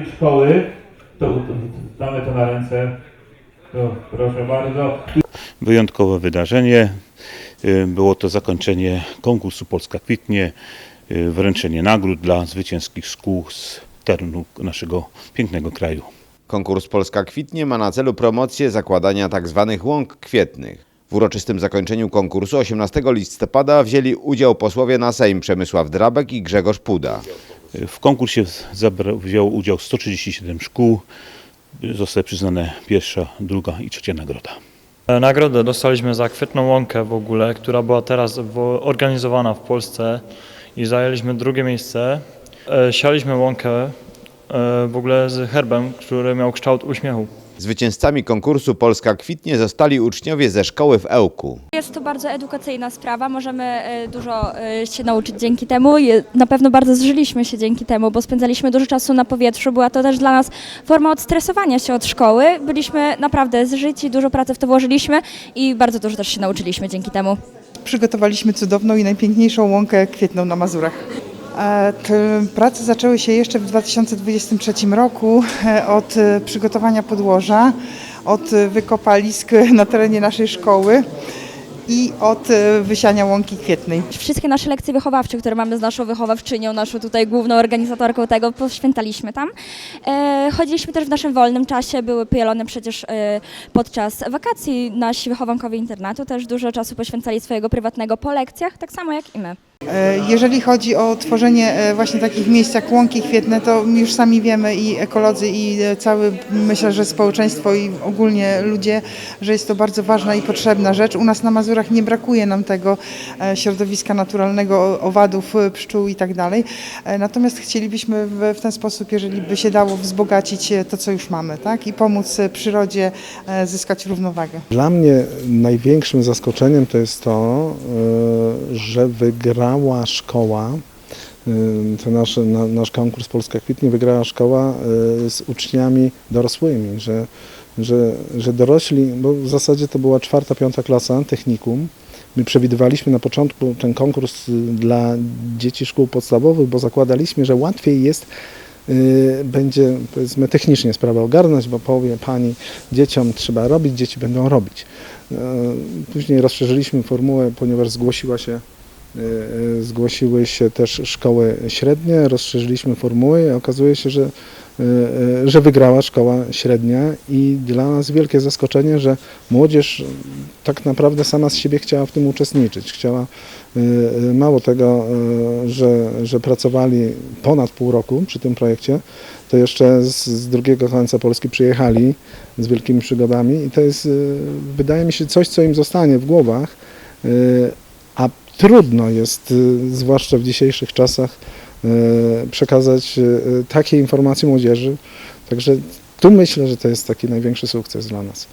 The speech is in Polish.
Szkoły, to, to, damy to na ręce, to proszę bardzo. Wyjątkowe wydarzenie. Y, Było to zakończenie konkursu Polska Kwitnie, y, wręczenie nagród dla zwycięskich szkół z terenu naszego pięknego kraju. Konkurs Polska Kwitnie ma na celu promocję zakładania tzw. łąk kwietnych. W uroczystym zakończeniu konkursu 18 listopada wzięli udział posłowie na Sejm Przemysław Drabek i Grzegorz Puda. W konkursie wzięło udział 137 szkół. Zostały przyznane pierwsza, druga i trzecia nagroda. E, Nagrodę dostaliśmy za kwietną łąkę w ogóle, która była teraz organizowana w Polsce i zajęliśmy drugie miejsce. E, Sialiśmy łąkę e, w ogóle z herbem, który miał kształt uśmiechu. Zwycięzcami konkursu Polska Kwitnie zostali uczniowie ze szkoły w Ełku. Jest to bardzo edukacyjna sprawa, możemy e, dużo e, się nauczyć dzięki temu. Na pewno bardzo zżyliśmy się dzięki temu, bo spędzaliśmy dużo czasu na powietrzu. Była to też dla nas forma odstresowania się od szkoły. Byliśmy naprawdę zżyci, dużo pracy w to włożyliśmy i bardzo dużo też się nauczyliśmy dzięki temu. przygotowaliśmy cudowną i najpiękniejszą łąkę kwietną na Mazurach. E, prace zaczęły się jeszcze w 2023 roku e, od e, przygotowania podłoża, od wykopalisk na terenie naszej szkoły i od wysiania łąki kwietnej. Wszystkie nasze lekcje wychowawcze, które mamy z naszą wychowawczynią, naszą tutaj główną organizatorką tego, poświęcaliśmy tam. Chodziliśmy też w naszym wolnym czasie, były pielone przecież podczas wakacji. Nasi wychowankowie internatu też dużo czasu poświęcali swojego prywatnego po lekcjach, tak samo jak i my. E, Jeżeli chodzi o tworzenie e, właśnie takich miejsc jak łąki kwietne, to już sami wiemy i ekolodzy i e, całe myślę, że społeczeństwo i ogólnie ludzie, że jest to bardzo ważna i potrzebna rzecz. U nas na Mazurach nie brakuje nam tego środowiska naturalnego, owadów, pszczół i tak dalej. Natomiast chcielibyśmy w, ten sposób, jeżeli by się dało, wzbogacić to, co już mamy, tak? I pomóc przyrodzie zyskać równowagę. Dla mnie największym zaskoczeniem to jest to, y, że wygrała szkoła, y, to nasz, na, nasz konkurs Polska Kwitnie, wygrała szkoła y, z uczniami dorosłymi, że, że, że dorośli, bo w zasadzie to była czwarta, piąta klasa, technikum. My przewidywaliśmy na początku ten konkurs y, dla dzieci szkół podstawowych, bo zakładaliśmy, że łatwiej jest będzie powiedzmy technicznie sprawę ogarnąć, bo powie pani dzieciom trzeba robić, dzieci będą robić. E, Później rozszerzyliśmy formułę, ponieważ zgłosiła się, zgłosiły się też szkoły średnie, rozszerzyliśmy formułę i okazuje się, że, e, e, że wygrała szkoła średnia i dla nas wielkie zaskoczenie, że młodzież tak naprawdę sama z siebie chciała w tym uczestniczyć. Chciała e, e, mało tego, e, że, że pracowali ponad pół roku przy tym projekcie, to jeszcze z, z drugiego końca Polski przyjechali z wielkimi przygodami i to jest, wydaje mi się, coś, co im zostanie w głowach, trudno jest, y, zwłaszcza w dzisiejszych czasach, y, przekazać y, takie informacje młodzieży. Także tu myślę, że to jest taki największy sukces dla nas.